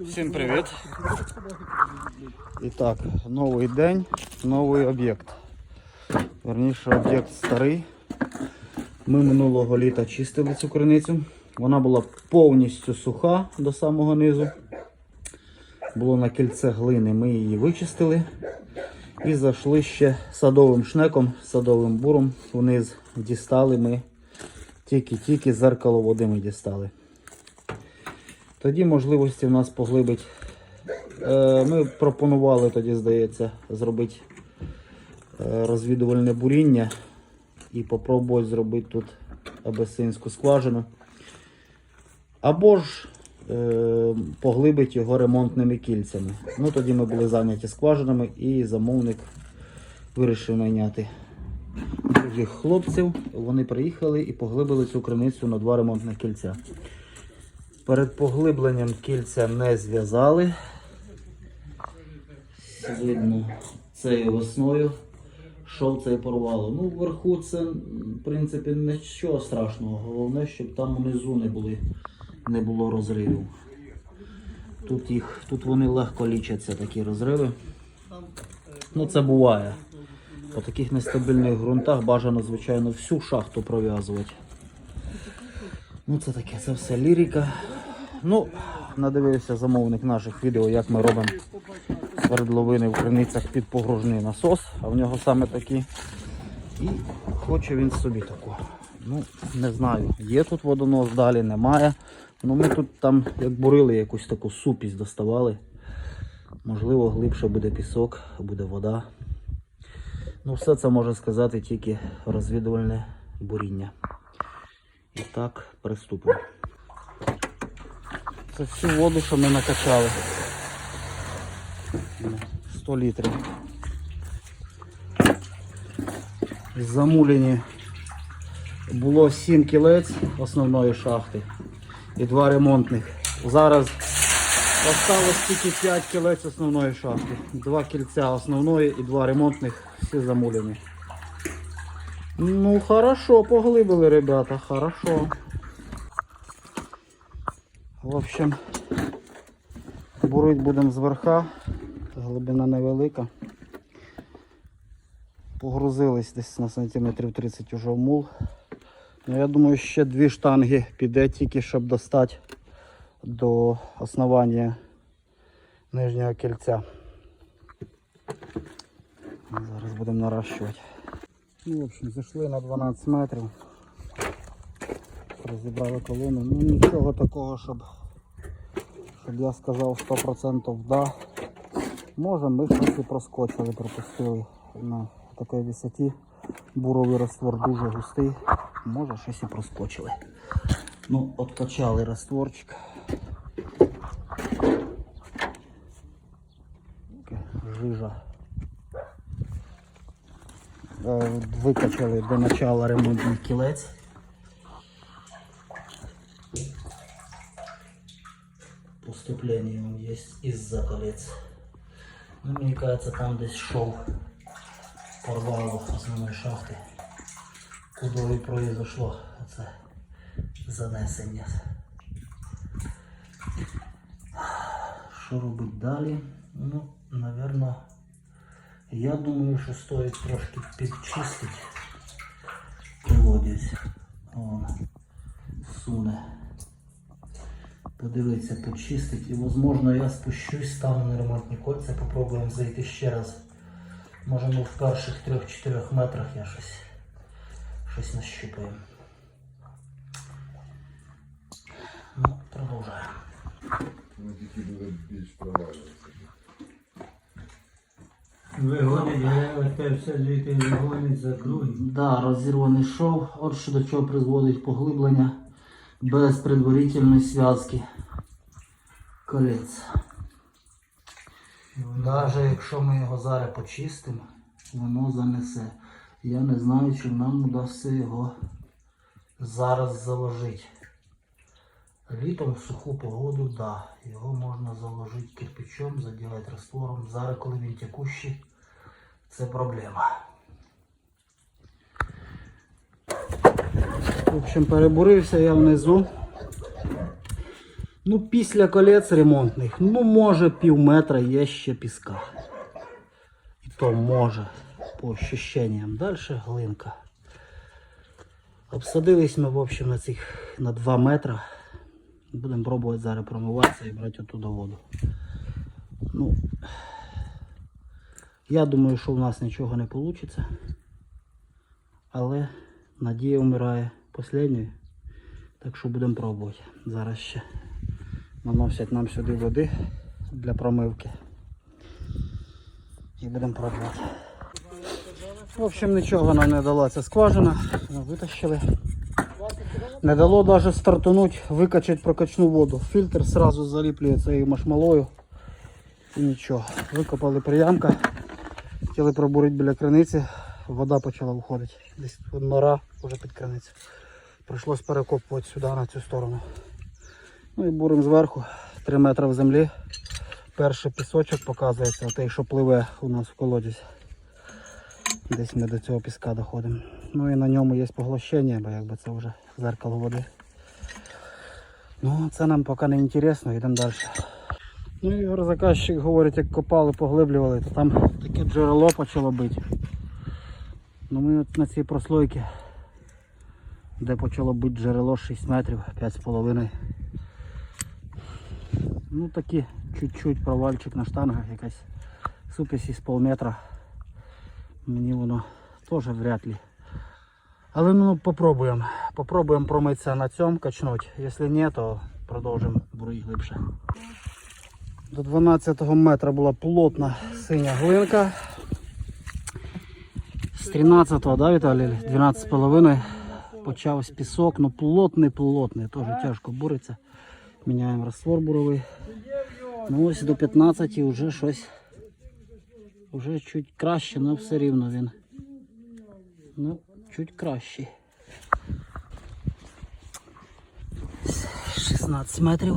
Всім привіт. І так, новий день, новий об'єкт. Верніше, об'єкт старий. Ми минулого літа чистили цю криницю. Вона була повністю суха до самого низу. Було на кільце глини, ми її вичистили. І зайшли ще садовим шнеком, садовим буром вниз. Дістали ми тільки-тільки зеркало води ми дістали. Тоді можливості в нас поглибить. Е, Ми пропонували тоді, здається, зробити е, розвідувальне буріння і попробувати зробити тут абесинську скважину. Або ж е, поглибити його ремонтними кільцями. Ну тоді ми були зайняті скважинами і замовник вирішив найняти других хлопців. Вони приїхали і поглибили цю криницю на два ремонтних кільця. Перед поглибленням кільця не зв'язали. Видно, цією весною шов це і порвало. Ну, вверху це, в принципі, нічого страшного. Головне, щоб там внизу не, були, не було розривів. Тут, їх, тут вони легко лічаться, такі розриви. Ну, це буває. По таких нестабільних ґрунтах бажано, звичайно, всю шахту пров'язувати. Ну, це таке, це все лірика. Ну, надивився замовник наших відео, як ми робимо свердловини в криницях під погружний насос, а в нього саме такі. І хоче він собі таку. Ну, не знаю, є тут водонос, далі немає. Ну ми тут там, як бурили, якусь таку супість доставали. Можливо, глибше буде пісок, буде вода. Ну, все це може сказати тільки розвідувальне буріння. І так, приступимо. Це всю воду, що ми накачали. 100 літрів. Замулені було 7 кілець основної шахти і 2 ремонтних. Зараз осталось тільки 5 кілець основної шахти. Два кільця основної і два ремонтних, всі замулені. Ну, хорошо, поглибили, ребята, хорошо. В общем, бурить будемо зверха, глибина невелика. Погрузились десь на сантиметрів 30 уже в мул. Ну, я думаю, ще дві штанги піде тільки, щоб достати до основання нижнього кільця. Зараз будемо наращувати. Ну, в общем, зайшли на 12 метрів. Розібрали колону. Ну нічого такого, щоб, щоб я сказав 100% да. Може ми щось і проскочили, пропустили на такій висоті. Буровий раствор дуже густий. Може щось і проскочили. Ну, откачали растворчик. Жижа. Е, Викачали до начала ремонтний кілець. Поступление он есть из-за колец. Ну, мне кажется, там десь шов порвало основної шахти. Куди і произошло це занесення. Що робити далі? Ну, напевно, я думаю, що стоїть трошки підчистити колодязь. О, суне подивитися, почистити. І можливо я спущусь, стану на ремонтні кольця, попробуємо зайти ще раз. Може ну, в перших 3-4 метрах я щось, щось нащупаю. Ну, продовжуємо. Вигонять, оте все звідти вигонять за другим. Да, розірваний шов. От що до чого призводить поглиблення без предварительної зв'язки колець. Навіть якщо ми його зараз почистимо, воно занесе. Я не знаю, чи нам вдасться його зараз заложити. Літом в суху погоду, да, його можна заложити кирпичом, заділити раствором. Зараз, коли він текущий, це проблема. В общем, перебурився я внизу. Ну, після колець ремонтних, ну, може, пів метра є ще піска. І то може, по ощущенням. Далі глинка. Обсадились ми, в общем, на цих на 2 метра. Будемо пробувати зараз промиватися і брати оттуда воду. Ну, я думаю, що у нас нічого не вийде. Але надія вмирає останньою. Так що будемо пробувати. Зараз ще наносять нам сюди води для промивки. І будемо пробувати. В общем, нічого нам не дала ця скважина. Ми витащили. Не дало навіть стартануть, викачати прокачну воду. Фільтр сразу заліплює цією машмалою. І нічого. Викопали приямка. Хотіли пробурити біля криниці. Вода почала виходити. Десь нора вже під криницю. Прийшлось перекопувати сюди, на цю сторону. Ну і буримо зверху. 3 метри в землі. Перший пісочок показується, той, що пливе у нас в колодязь. Десь ми до цього піска доходимо. Ну і на ньому є поглощення, бо якби це вже зеркало води. Ну, це нам поки не інтересно, йдемо далі. Ну і заказчик говорить, як копали, поглиблювали, то там таке джерело почало бити. Ну ми от на цій прослойці, де почало бити джерело 6 метрів, 5,5. Ну такі чуть-чуть провальчик на штангах, якась супись із пол метра. Мені воно теж вряд ли. Але ну попробуємо. Попробуємо промитися на цьому, качнути. Якщо ні, то продовжимо бурити глибше. До 12 метра була плотна синя глинка. З 13-го, да, Віталій? 12,5 почався пісок, ну плотний, плотний, теж тяжко буриться. Міняємо раствор буровий. Ну ось до 15 вже щось. Вже чуть краще, але все рівно він. Ну, чуть кращий. 16 метрів.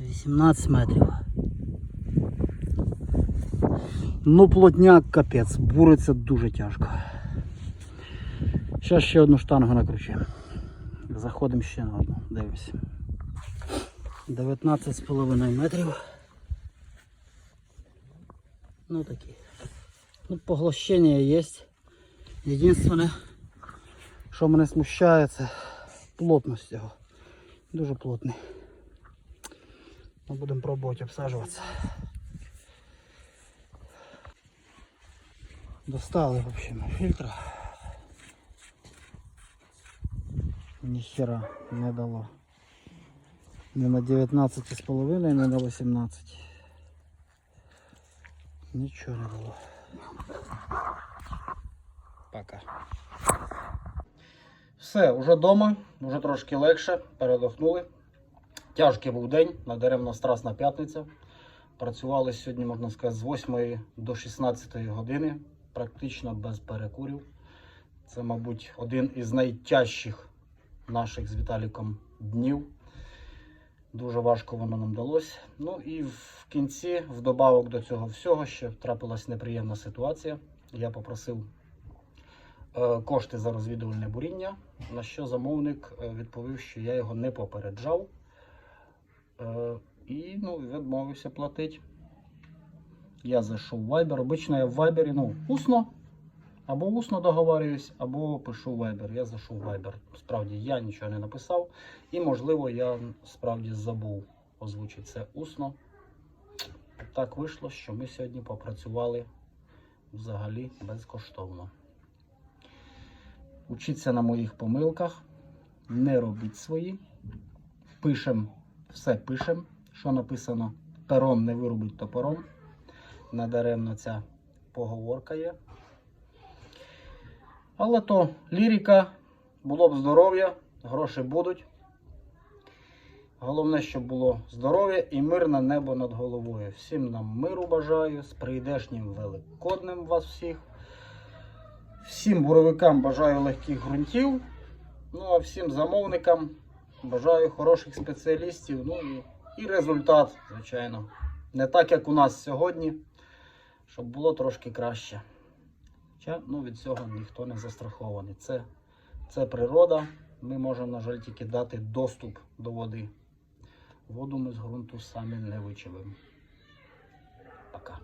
18 метрів. Ну, плотняк капець, буриться дуже тяжко. Зараз ще одну штангу накручуємо. Заходимо ще на одну, дивимося. 19,5 метрів. Ну такі. Ну, поглощення є. Єдине, що мене смущає, це плотність його. Дуже плотний. Ми будемо пробувати обсаджуватися. Достали в общем фільтра. Ніхера не дало. Не на 19,5, не на 18. Нічого не дало. Пока. Все, вже вдома, вже трошки легше, передохнули. Тяжкий був день, надеревна страсна п'ятниця. Працювали сьогодні, можна сказати, з 8 до 16 години, практично без перекурів. Це, мабуть, один із найтяжчих наших з Віталіком днів. Дуже важко воно нам вдалося. Ну і в кінці, вдобавок до цього всього, ще трапилась неприємна ситуація. Я попросив е, кошти за розвідувальне буріння, на що замовник е, відповів, що я його не попереджав. Е, і ну, відмовився платити. Я зайшов в Viber. Обично я в Viber, ну, усно. Або усно договорююсь, або пишу в Viber. Я зайшов в Viber. Справді я нічого не написав. І, можливо, я справді забув озвучити це усно. Так вийшло, що ми сьогодні попрацювали взагалі безкоштовно. Учіться на моїх помилках, не робіть свої. Пишемо, все пишемо, що написано пером не вирубить топором. Надаремно ця поговорка є. Але то лірика, було б здоров'я, гроші будуть. Головне, щоб було здоров'я і мирне небо над головою. Всім нам миру бажаю, з прийдешнім великоднем вас всіх. Всім буровикам бажаю легких ґрунтів. Ну а всім замовникам бажаю хороших спеціалістів. Ну і, і результат, звичайно. Не так, як у нас сьогодні, щоб було трошки краще. Хоча ну, від цього ніхто не застрахований. Це, це природа, Ми можемо, на жаль, тільки дати доступ до води. Воду ми з ґрунту самі не вичавимо. Пока.